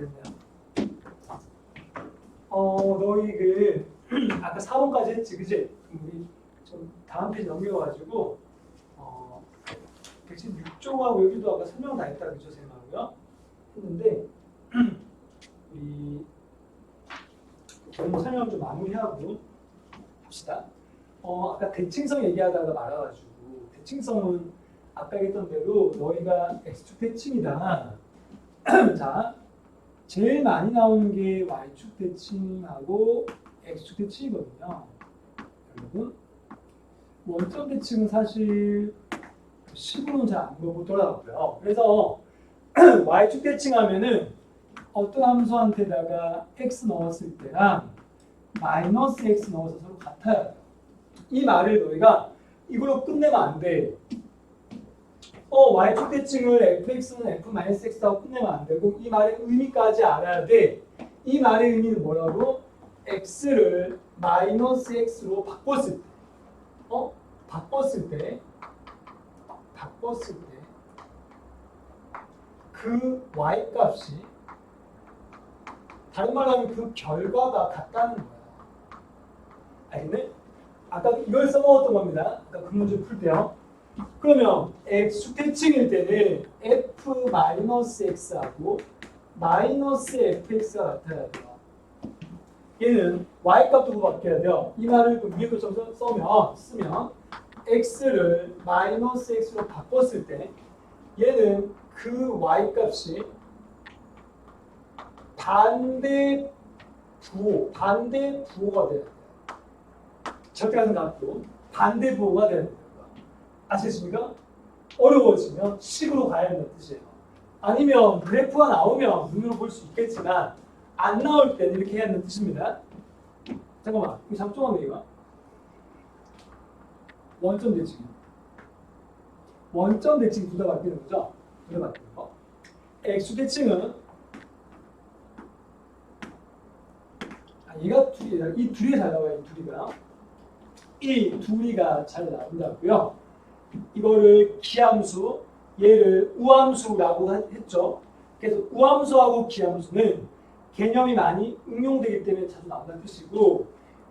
됐네요. 어, 너희 그 아까 4번까지 했지, 그지? 우리 좀 다음 페이지 넘겨가지고 어, 116쪽하고 여기도 아까 설명 다 했다 그죠, 생각하고요. 했는데 우리 설명 좀 마무리하고 합시다. 어, 아까 대칭성 얘기하다가 말아가지고 대칭성은 아까 했던 대로 너희가 x축 대칭이다. 자, 제일 많이 나오는 게 y축 대칭하고 x축 대칭이거든요. 여러분 원점 대칭은 사실 식으로는 잘안 물어보더라고요. 그래서 y축 대칭하면은 어떤 함수한테다가 x 넣었을 때랑 마이너스 x 넣어서 서로 같아야 돼요. 이 말을 너희가 이걸로 끝내면 안 돼. 어, y축 대칭을 fx는 f-x하고 끝내면 안 되고 이 말의 의미까지 알아야 돼. 이 말의 의미는 뭐라고? x를 마이너스 x로 바꿨을 때 어? 바꿨을 때 바꿨을 때 그 y 값이 다른 말로 하면 그 결과가 같다는 거야. 알겠네? 아까 이걸 써먹었던 겁니다. 아까 그 문제 풀 때요. 그러면 x축 대칭일 때는 f-x하고 마이너스 fx가 같아야 돼요. 얘는 y 값도 바뀌어야 돼요. 이 말을 그 위에 써- 써면 쓰면 x를 마이너스 x로 바꿨을 때 얘는 그 y 값이 반대 부호, 반대 부호가 돼요. 절대가는 값도 반대 부호가 되는. 아시겠습니까? 어려워지면 식으로 가야 한다는 뜻이에요. 아니면 그래프가 나오면 눈으로 볼 수 있겠지만 안 나올 때는 이렇게 해야 한다는 뜻입니다. 잠깐만, 이거 잠깐만 이거. 원점 대칭. 원점 대칭 둘다 바뀌는 거죠? 둘다 바뀌는 거. x 대칭은 아, 얘가 둘이야. 이 둘이 잘 나와요. 이 둘이가. 이 둘이가 잘 나온다고요. 이거를 기함수, 얘를 우함수라고 했죠. 그래서 우함수하고 기함수는 개념이 많이 응용되기 때문에 자주 나온다는 뜻이고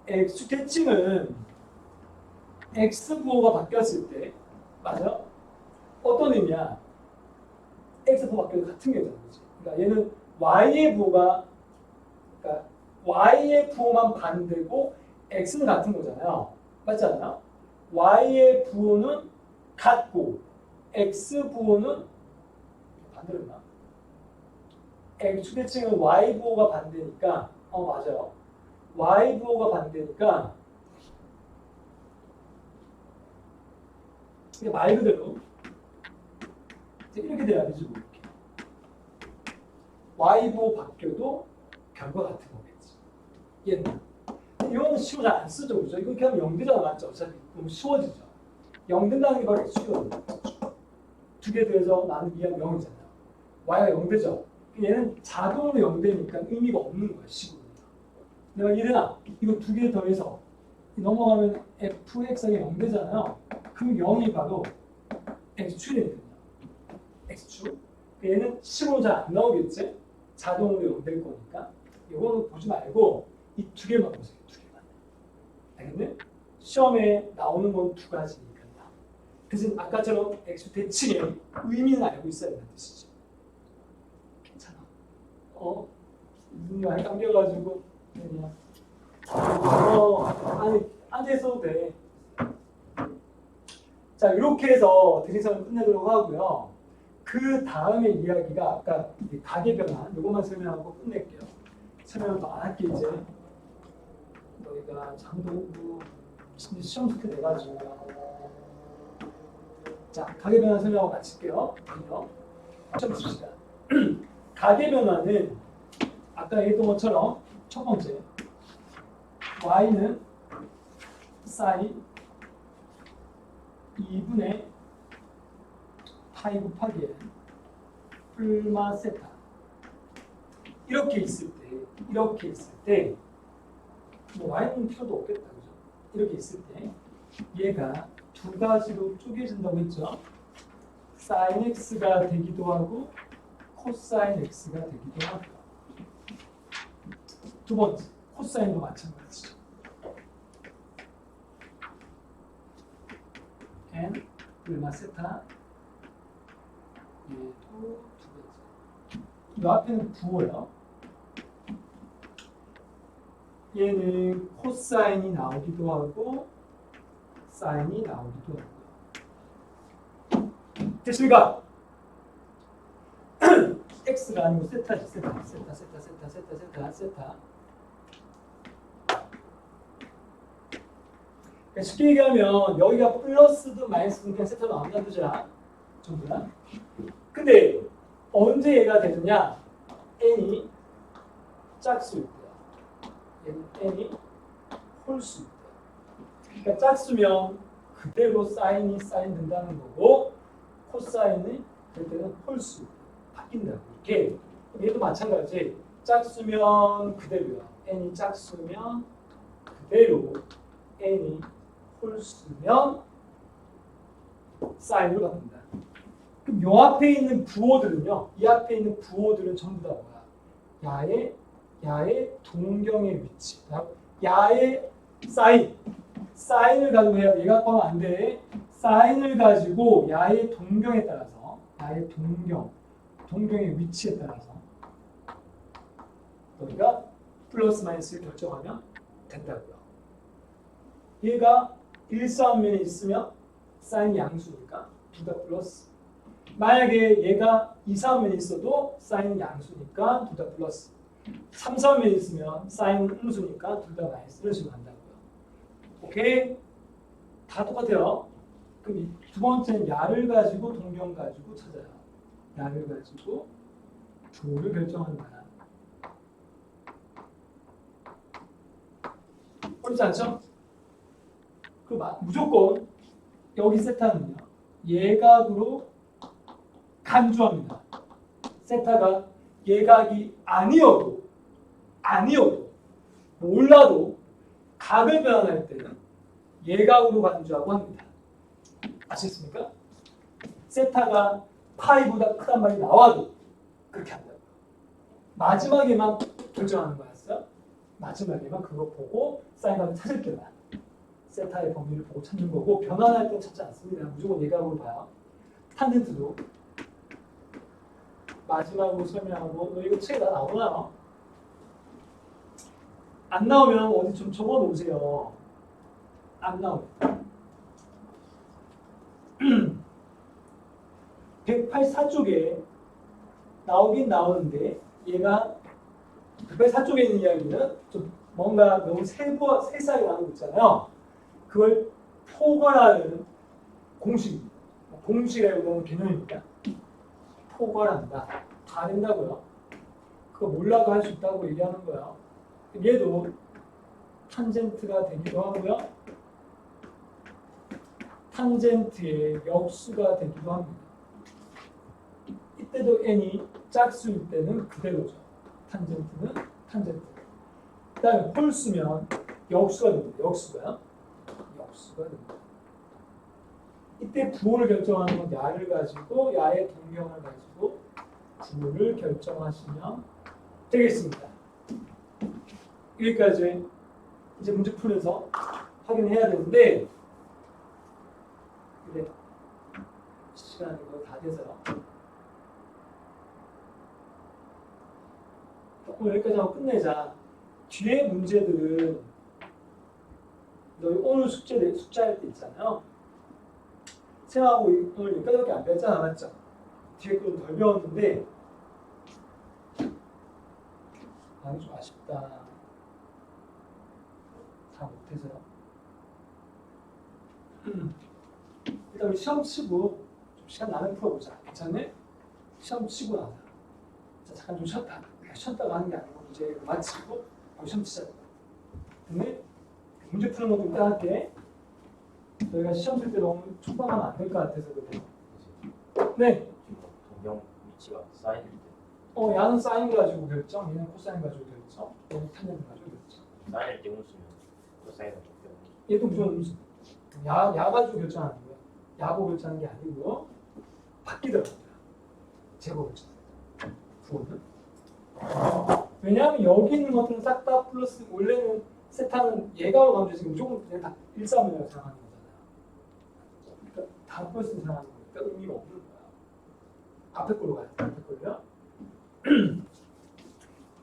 x 대칭은 x 부호가 바뀌었을 때 맞아? 어떤 의미야? x 부호 바뀌어도 같은 그렇지? 그러니까 얘는 y의 부호가 그러니까 y의 부호만 반대고 x는 같은 거잖아요. 맞지 않나요? y의 부호는 같고 x 부호는 반대로 했나? x 대칭은 y 부호가 반대니까 어 맞아요. y 부호가 반대니까 이게 말 그대로 이렇게 돼야 되지 뭐 이렇게 y 부호 바뀌어도 결과 같은 거겠지. 얘는 이거는 쉬워 잘안 쓰죠, 그죠? 이거 그냥 0 되잖아, 맞죠? 어차피 너무 쉬워지죠. 0 된다는 게 바로 x거든요. 두개 더해서 나는 2하면 0이잖아요. y가 0 되죠. 얘는 자동으로 0 되니까 의미가 없는 거야, 식으로. 내가 이래나 이거 두 개 더해서 넘어가면 fx가 0 되잖아요. 그 0이 바로 x축이거든요. x축. 얘는 식으로 잘안 나오겠지? 자동으로 0 될 거니까. 이거는 보지 말고 이 두 개만 보세요. 두 개만. 알겠네? 시험에 나오는 건 두 가지니까요. 그래서 아까처럼 x 대칭의 의미는 알고 있어야 된다는 뜻이죠. 괜찮아. 어? 눈이 감겨가지고 그냥 어 아니 앉아 있어도 돼. 자 이렇게 해서 대칭성을 끝내도록 하고요. 그 다음에 이야기가 아까 이 가계 변환 이것만 설명하고 끝낼게요. 설명 더안 할게 이제. 너희가 장동구 시험 숙제 내가지고 자 가계 변환 설명하고 마칠게요. 그죠? 시험 칩시다. 가계 변환은 아까 얘기했던 것처럼 첫 번째 y는 사인 2분의 파이 곱하기 플마 세타 이렇게 있을 때 이렇게 있을 때뭐 y는 필요도 없겠다 그죠? 이렇게 있을 때 얘가 두 가지로 쪼개진다고 했죠. 사인 x가 되기도 하고 코사인 x가 되기도 하고 두 번째 코사인도 마찬가지죠. n 얼마 세타 얘도 두 번째. 이 앞에는 부호예요. 얘는 코사인이 나오기도 하고 사인이 나오기도 하고요. 됐습니까? x가 아니고 세타지 세타 세타 세타 세타 세타 세타 세타. 그러니까 쉽게 얘기하면 여기가 플러스든 마이너스든 그냥 세타로 나온다는 뜻이야. 전부 다. 근데 언제 얘가 되느냐? N이 짝수일 얘는 n이 홀수일 때야 그러니까 짝수면 그대로 사인이 사인 된다는 거고 코사인이 될 때는 홀수 바뀐다고 이렇게. 얘도 마찬가지. 짝수면 그대로야. N이 짝수면 그대로. N이 홀수면 사인으로 바뀐다. 그럼 요 앞에 있는 부호들은요 이 앞에 있는 부호들은 전부 다 뭐야? 야의 야의 동경의 위치. 야의 사인 사인을 가지고 해야 돼. 얘가 하면 안 돼. 사인을 가지고 야의 동경에 따라서 야의 동경 동경의 위치에 따라서 너희가 플러스 마이너스를 결정하면 된다고요. 얘가 일사면에 있으면 사인 양수니까 둘 다 플러스. 만약에 얘가 이사면에 있어도 사인 양수니까 둘 다 플러스. 삼사면에 있으면 사인 음수니까 둘 다 마이너스 이런 식으로 한다고요. 오케이? 다 똑같아요. 그럼 이두 번째는 야를 가지고 동경 가지고 찾아요. 야를 가지고 부호를 결정한다. 어렵지 않죠? 그 마- 무조건 여기 세타는요. 예각으로 간주합니다. 세타가 예각이 아니어도 아니어도 몰라도 각을 변환할 때는 예각으로 간주하고 합니다. 아시겠습니까? 세타가 파이보다 크단 말이 나와도 그렇게 한다고. 마지막에만 결정하는 거였어요. 마지막에만 그거 보고 사인값을 찾을 때만 세타의 범위를 보고 찾는 거고 변환할 때 찾지 않습니다. 무조건 예각으로 봐요. 탄젠트도 마지막으로 설명하고 너 이거 책에 다 나오나요? 안 나오면 어디 좀 적어 놓으세요. 안 나오니까. 184쪽에 나오긴 나오는데 얘가 184쪽에 있는 이야기는 좀 뭔가 너무 세부 세세하게 나오고 있잖아요. 그걸 포괄하는 공식입니다. 공식이라고 너무 개념입니다. 포괄한다. 다 된다고요. 그거 몰라도 할 수 있다고 얘기하는 거야. 얘도 탄젠트가 되기도 하고요. 탄젠트의 역수가 되기도 합니다. 이때도 n이 짝수일 때는 그대로죠. 탄젠트는 탄젠트. 그 다음에 홀수면 역수가 됩니다. 역수가요. 역수가 됩니다. 이때 부호를 결정하는 건 야를 가지고 야의 동경을 가지고 부호를 결정하시면 되겠습니다. 여기까지 이제 문제 풀면서 확인해야 되는데 근데 시간이 다 돼서요. 오늘 여기까지 하고 끝내자. 뒤에 문제들은 너희 오늘 숙제 숙제할 때 있잖아요. 생각하고 오늘 여기까지밖에 안 배웠잖아, 맞죠? 뒤에 거좀 덜 배웠는데 아, 이거 좀 아쉽다. 다 못해서요. 일단 우리 시험 치고 좀 시간 나면 풀어보자. 괜찮네? 시험 치고 나서. 자, 잠깐 좀 쉬었다. 쉬었다가 하는 게 아니고 이제 마치고 바로 시험 치자. 근데 문제 푸는 것도 이따 할게. 저희가 시험 칠 때 너무 촉박하면 안 될 것 같아서 그래요. 네. 동경 위치가 때 어, 야는 사인 가지고 결정, 얘는 코사인 가지고 결정, 얘는 탄젠트 가지고 결정. 사인일 때 웃으면 얘도 음수. 야, 야 가지고 결정하는 거야. 야보 결정하는 게 아니고 바뀌더라고요. 제곱 결정. 부호는. 왜냐하면 여기 있는 것들은 싹 다 플러스 원래는 세타는 얘가 가면 지금 무조건 그냥 다 1, 3이라고 생각하는 거잖아요. 그러니까 다 플러스 생각하는 거니까 의미가 없는 거야. 앞에 걸로 가야 돼. 앞에 걸로요.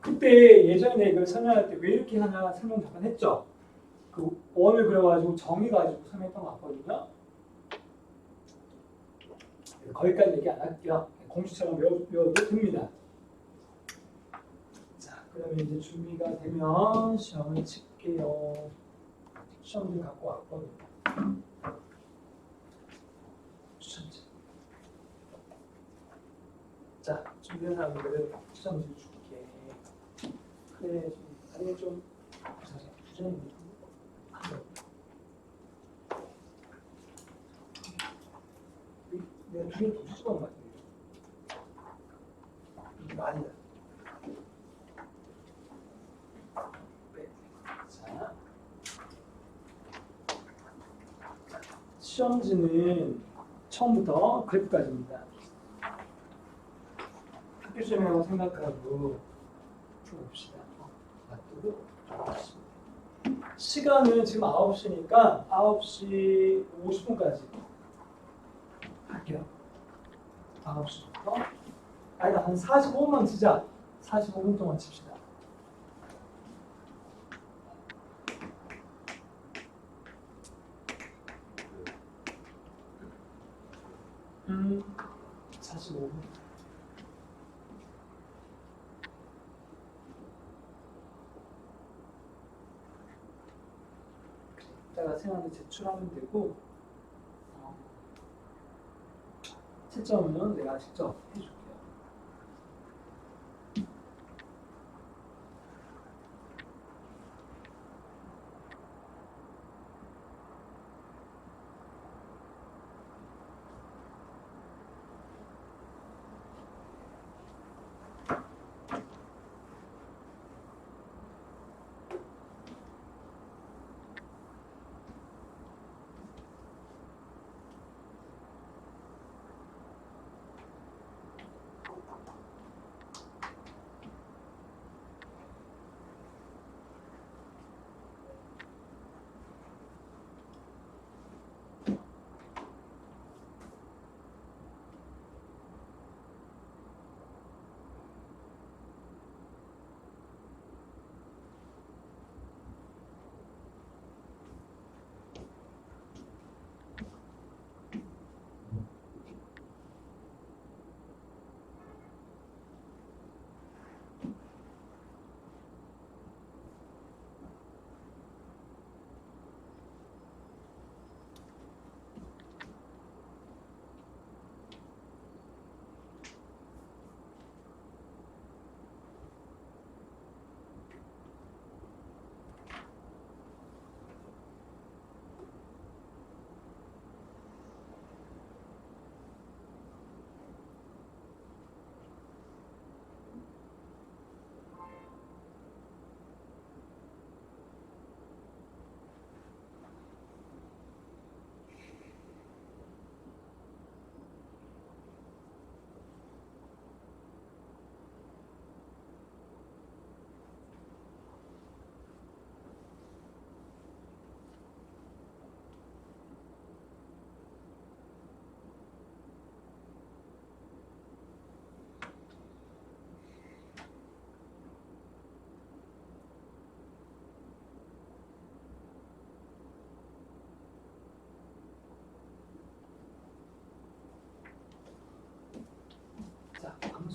그때 예전에 이걸 설명할 때 왜 이렇게 하나 설명 잠깐 했죠. 그 원을 그려가지고 정의가지고 설명했던 것 같거든요. 거기까지 얘기 안 할게요. 공식처럼 외워, 외워도 됩니다. 자, 그러면 이제 준비가 되면 시험을 칠게요. 시험지 갖고 왔거든요. 추천지. 자, 준비한 사람들은 추천지 줄게. 그래, 좀 다리가 좀 부자재, 것 같은데. 이거 아니다. 네. 자. 시험지는 처음부터 그래프까지입니다. 학교 시험이라고 생각하고 풀어봅시다. 놔두고 풀어봅시다. 시간은 지금 9시니까 9시 50분까지 할게요. 9시부터 아니다 한 45분만 치자. 45분 동안 칩시다. 음, 45분. 이따가 생한테 제출하면 되고 어, 채점은 내가 직접 해줄게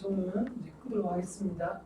방송은 이제 끄도록 하겠습니다.